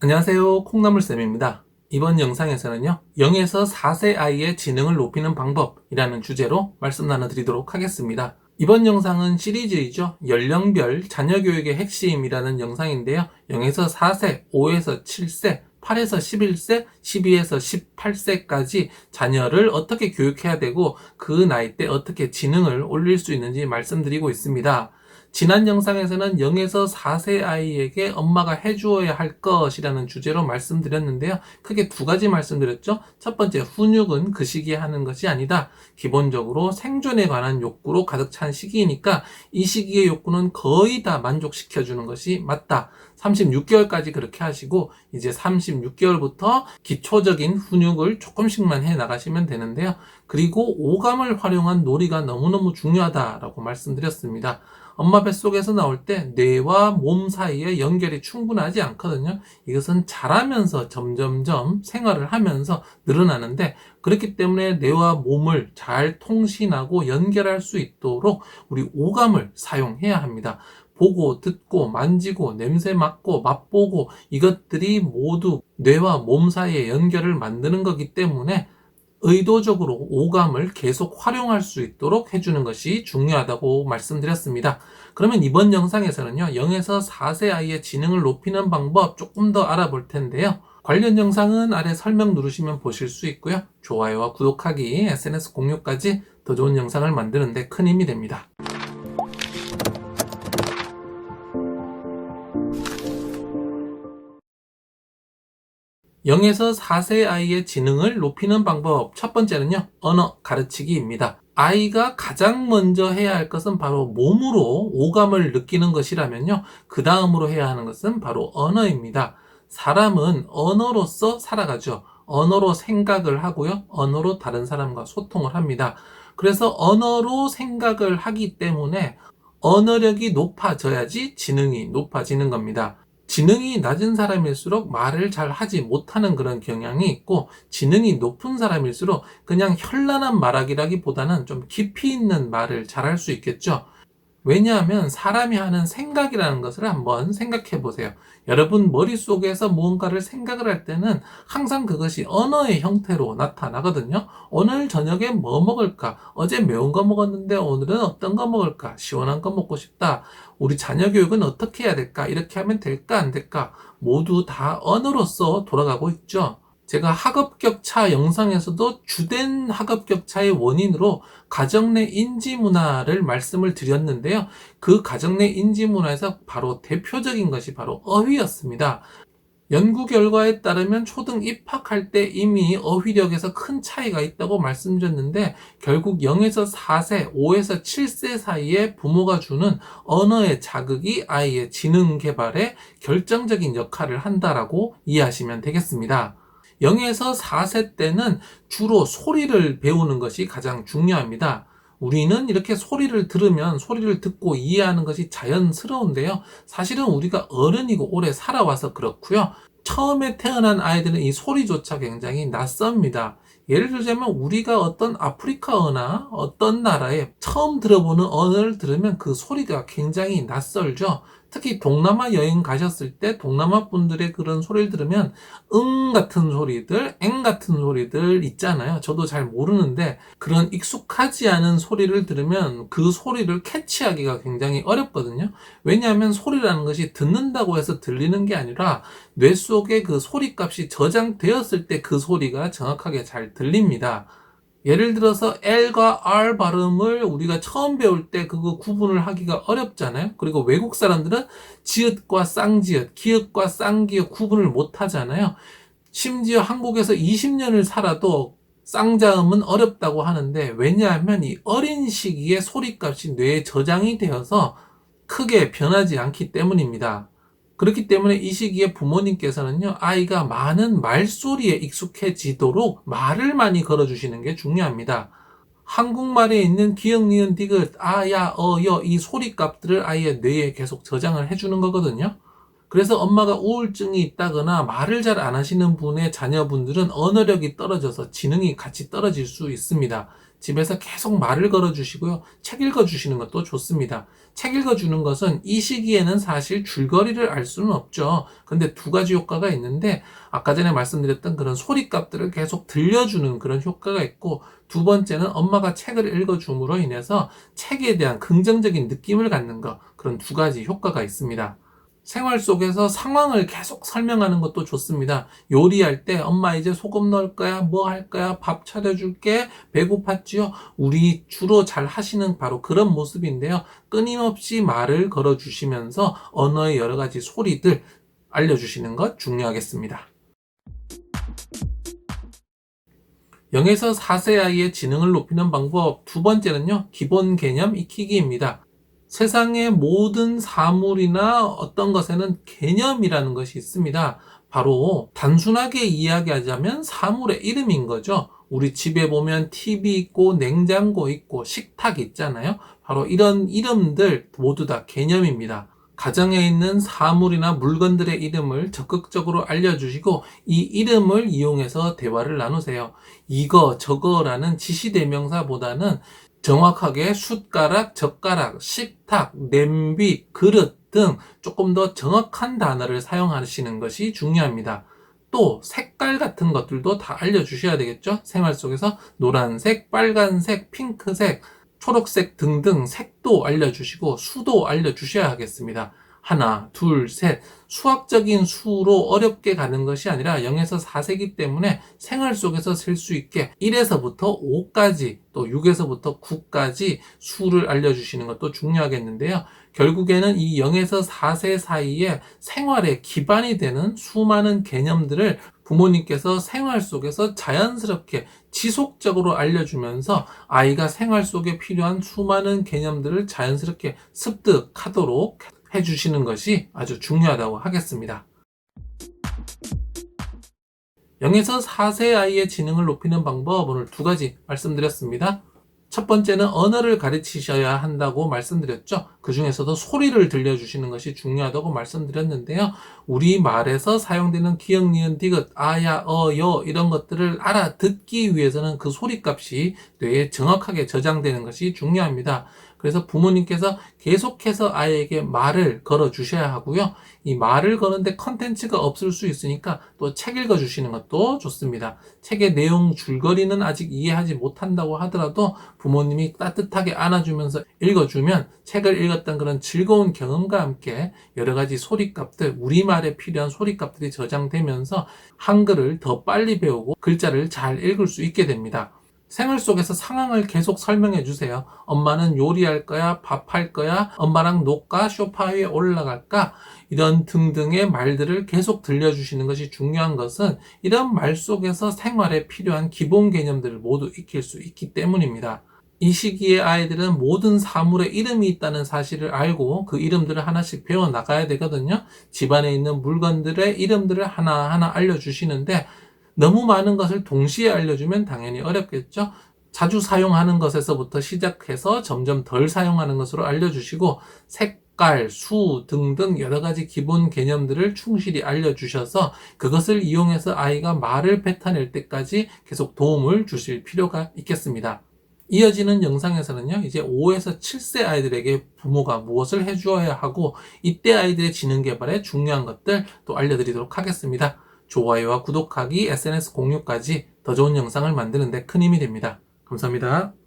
안녕하세요. 콩나물쌤입니다. 이번 영상에서는요, 0에서 4세 아이의 지능을 높이는 방법이라는 주제로 말씀 나눠드리도록 하겠습니다. 이번 영상은 시리즈이죠. 연령별 자녀 교육의 핵심이라는 영상인데요. 0에서 4세, 5에서 7세, 8에서 11세, 12에서 18세까지 자녀를 어떻게 교육해야 되고 그 나이 때 어떻게 지능을 올릴 수 있는지 말씀드리고 있습니다. 지난 영상에서는 0에서 4세 아이에게 엄마가 해주어야 할 것이라는 주제로 말씀드렸는데요. 크게 두 가지 말씀드렸죠. 첫 번째, 훈육은 그 시기에 하는 것이 아니다. 기본적으로 생존에 관한 욕구로 가득 찬 시기이니까 이 시기의 욕구는 거의 다 만족시켜주는 것이 맞다. 36개월까지 그렇게 하시고 이제 36개월부터 기초적인 훈육을 조금씩만 해 나가시면 되는데요. 그리고 오감을 활용한 놀이가 너무너무 중요하다라고 말씀드렸습니다. 엄마 뱃속에서 나올 때 뇌와 몸 사이에 연결이 충분하지 않거든요. 이것은 자라면서 점점점 생활을 하면서 늘어나는데 그렇기 때문에 뇌와 몸을 잘 통신하고 연결할 수 있도록 우리 오감을 사용해야 합니다. 보고, 듣고, 만지고, 냄새 맡고, 맛보고, 이것들이 모두 뇌와 몸 사이의 연결을 만드는 거기 때문에 의도적으로 오감을 계속 활용할 수 있도록 해주는 것이 중요하다고 말씀드렸습니다. 그러면 이번 영상에서는요, 0에서 4세 아이의 지능을 높이는 방법 조금 더 알아볼 텐데요. 관련 영상은 아래 설명 누르시면 보실 수 있고요. 좋아요와 구독하기, SNS 공유까지 더 좋은 영상을 만드는데 큰 힘이 됩니다. 0에서 4세 아이의 지능을 높이는 방법. 첫 번째는요 언어 가르치기입니다. 아이가 가장 먼저 해야 할 것은 바로 몸으로 오감을 느끼는 것이라면요 그 다음으로 해야 하는 것은 바로 언어입니다. 사람은 언어로서 살아가죠. 언어로 생각을 하고요 언어로 다른 사람과 소통을 합니다. 그래서 언어로 생각을 하기 때문에 언어력이 높아져야지 지능이 높아지는 겁니다 지능이 낮은 사람일수록 말을 잘 하지 못하는 그런 경향이 있고 지능이 높은 사람일수록 그냥 현란한 말하기라기보다는 좀 깊이 있는 말을 잘 할 수 있겠죠. 왜냐하면 사람이 하는 생각이라는 것을 한번 생각해 보세요. 여러분 머릿속에서 무언가를 생각을 할 때는 항상 그것이 언어의 형태로 나타나거든요. 오늘 저녁에 뭐 먹을까? 어제 매운 거 먹었는데 오늘은 어떤 거 먹을까? 시원한 거 먹고 싶다. 우리 자녀 교육은 어떻게 해야 될까? 이렇게 하면 될까? 안 될까? 모두 다 언어로서 돌아가고 있죠. 제가 학업 격차 영상에서도 주된 학업 격차의 원인으로 가정 내 인지 문화를 말씀을 드렸는데요. 그 가정 내 인지 문화에서 바로 대표적인 것이 바로 어휘였습니다. 연구 결과에 따르면 초등 입학할 때 이미 어휘력에서 큰 차이가 있다고 말씀드렸는데 결국 0에서 4세, 5에서 7세 사이에 부모가 주는 언어의 자극이 아이의 지능 개발에 결정적인 역할을 한다라고 이해하시면 되겠습니다. 0에서 4세 때는 주로 소리를 배우는 것이 가장 중요합니다. 우리는 이렇게 소리를 들으면 소리를 듣고 이해하는 것이 자연스러운데요. 사실은 우리가 어른이고 오래 살아와서 그렇고요. 처음에 태어난 아이들은 이 소리조차 굉장히 낯섭니다. 예를 들자면 우리가 어떤 아프리카어나 어떤 나라에 처음 들어보는 언어를 들으면 그 소리가 굉장히 낯설죠. 특히 동남아 여행 가셨을 때 동남아 분들의 그런 소리를 들으면 응 같은 소리들, 엥 같은 소리들 있잖아요. 저도 잘 모르는데 그런 익숙하지 않은 소리를 들으면 그 소리를 캐치하기가 굉장히 어렵거든요. 왜냐하면 소리라는 것이 듣는다고 해서 들리는 게 아니라 뇌 속에 그 소리 값이 저장되었을 때 그 소리가 정확하게 잘 들립니다. 예를 들어서 L과 R 발음을 우리가 처음 배울 때 그거 구분을 하기가 어렵잖아요. 그리고 외국 사람들은 지읒과 쌍지읒, 기읒과 쌍기읒 구분을 못 하잖아요. 심지어 한국에서 20년을 살아도 쌍자음은 어렵다고 하는데 왜냐하면 이 어린 시기에 소리값이 뇌에 저장이 되어서 크게 변하지 않기 때문입니다. 그렇기 때문에 이 시기에 부모님께서는요, 아이가 많은 말소리에 익숙해지도록 말을 많이 걸어주시는 게 중요합니다. 한국말에 있는 기억, 니은, 디귿, 아, 야, 어, 여, 이 소리 값들을 아이의 뇌에 계속 저장을 해주는 거거든요. 그래서 엄마가 우울증이 있다거나 말을 잘 안 하시는 분의 자녀분들은 언어력이 떨어져서 지능이 같이 떨어질 수 있습니다. 집에서 계속 말을 걸어주시고요. 책 읽어주시는 것도 좋습니다. 책 읽어주는 것은 이 시기에는 사실 줄거리를 알 수는 없죠. 근데 두 가지 효과가 있는데 아까 전에 말씀드렸던 그런 소리값들을 계속 들려주는 그런 효과가 있고 두 번째는 엄마가 책을 읽어줌으로 인해서 책에 대한 긍정적인 느낌을 갖는 것 그런 두 가지 효과가 있습니다. 생활 속에서 상황을 계속 설명하는 것도 좋습니다. 요리할 때 엄마 이제 소금 넣을 거야, 뭐 할 거야, 밥 차려줄게, 배고팠지요? 우리 주로 잘 하시는 바로 그런 모습인데요. 끊임없이 말을 걸어주시면서 언어의 여러 가지 소리들 알려주시는 것 중요하겠습니다. 0에서 4세 아이의 지능을 높이는 방법 두 번째는요, 기본 개념 익히기입니다. 세상의 모든 사물이나 어떤 것에는 개념이라는 것이 있습니다. 바로 단순하게 이야기하자면 사물의 이름인 거죠. 우리 집에 보면 TV 있고 냉장고 있고 식탁 있잖아요. 바로 이런 이름들 모두 다 개념입니다. 가정에 있는 사물이나 물건들의 이름을 적극적으로 알려주시고 이 이름을 이용해서 대화를 나누세요. 이거, 저거라는 지시대명사보다는 정확하게 숟가락, 젓가락, 식탁, 냄비, 그릇 등 조금 더 정확한 단어를 사용하시는 것이 중요합니다. 또 색깔 같은 것들도 다 알려주셔야 되겠죠? 생활 속에서 노란색, 빨간색, 핑크색, 초록색 등등 색도 알려주시고 수도 알려주셔야 하겠습니다. 하나, 둘, 셋. 수학적인 수로 어렵게 가는 것이 아니라 0에서 4세기 때문에 생활 속에서 셀 수 있게 1에서부터 5까지 또 6에서부터 9까지 수를 알려주시는 것도 중요하겠는데요. 결국에는 이 0에서 4세 사이에 생활의 기반이 되는 수많은 개념들을 부모님께서 생활 속에서 자연스럽게 지속적으로 알려주면서 아이가 생활 속에 필요한 수많은 개념들을 자연스럽게 습득하도록 해주시는 것이 아주 중요하다고 하겠습니다. 0에서 4세 아이의 지능을 높이는 방법 오늘 두 가지 말씀드렸습니다. 첫 번째는 언어를 가르치셔야 한다고 말씀드렸죠. 그 중에서도 소리를 들려주시는 것이 중요하다고 말씀드렸는데요. 우리 말에서 사용되는 기억, 니은, 디귿, 아야, 어, 여 이런 것들을 알아듣기 위해서는 그 소리값이 뇌에 정확하게 저장되는 것이 중요합니다. 그래서 부모님께서 계속해서 아이에게 말을 걸어 주셔야 하고요. 이 말을 거는데 컨텐츠가 없을 수 있으니까 또 책 읽어 주시는 것도 좋습니다. 책의 내용 줄거리는 아직 이해하지 못한다고 하더라도 부모님이 따뜻하게 안아주면서 읽어주면 책을 읽었 던 그런 즐거운 경험과 함께 여러 가지 소리값들, 우리말에 필요한 소리값들이 저장되면서 한글을 더 빨리 배우고 글자를 잘 읽을 수 있게 됩니다. 생활 속에서 상황을 계속 설명해 주세요. 엄마는 요리할 거야, 밥할 거야, 엄마랑 녹가, 쇼파 위에 올라갈까? 이런 등등의 말들을 계속 들려주시는 것이 중요한 것은 이런 말 속에서 생활에 필요한 기본 개념들을 모두 익힐 수 있기 때문입니다. 이 시기에 아이들은 모든 사물의 이름이 있다는 사실을 알고 그 이름들을 하나씩 배워 나가야 되거든요. 집안에 있는 물건들의 이름들을 하나하나 알려주시는데 너무 많은 것을 동시에 알려주면 당연히 어렵겠죠. 자주 사용하는 것에서부터 시작해서 점점 덜 사용하는 것으로 알려주시고 색깔, 수 등등 여러 가지 기본 개념들을 충실히 알려주셔서 그것을 이용해서 아이가 말을 뱉어낼 때까지 계속 도움을 주실 필요가 있겠습니다. 이어지는 영상에서는요, 이제 5에서 7세 아이들에게 부모가 무엇을 해주어야 하고, 이때 아이들의 지능 개발에 중요한 것들 또 알려드리도록 하겠습니다. 좋아요와 구독하기, SNS 공유까지 더 좋은 영상을 만드는데 큰 힘이 됩니다. 감사합니다.